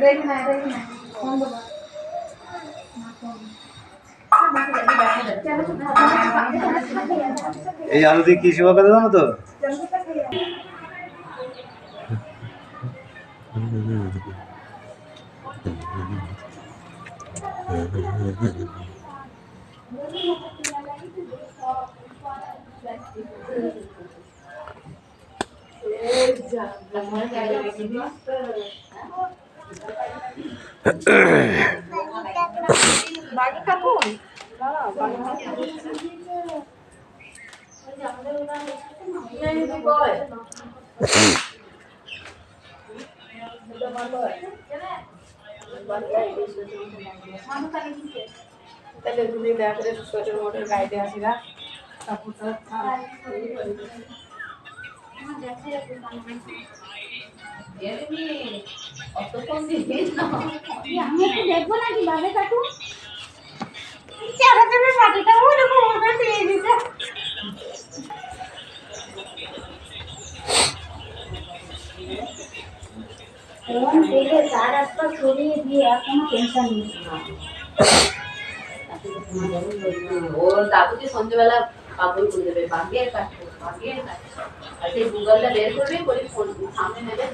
দেখি না দেখি না ফোন দেবো এই আলু দিয়ে কি সেবা করে জানো তো? তাহলে তুমি দেখা করে সোয়েটার মোটর আসিরা কাপড়টা আমি দেখব নাকি বাজে কাকু? চারা চারা পাটিটা ওরকম ওটা দিয়ে দিতে ফোন থেকে চার রাস্তা ছড়িয়ে দিয়ে আর কোনো টেনশন নেই ওর দাদুকে সন্ধ্যেবেলা ಬಾಬುಲ್ ಕುಂದವೆ ಬಾಂಗೆ ಕಟ್ಟು ಬಾಂಗೆ ಕಟ್ಟು ಅದೇ ಗೂಗಲ್ ನಲ್ಲಿ ಹೇಳ್ಕೊಡ್ಬೇಕು ಕೊಡಿ ಫೋನ್ ಆಮೇಲೆ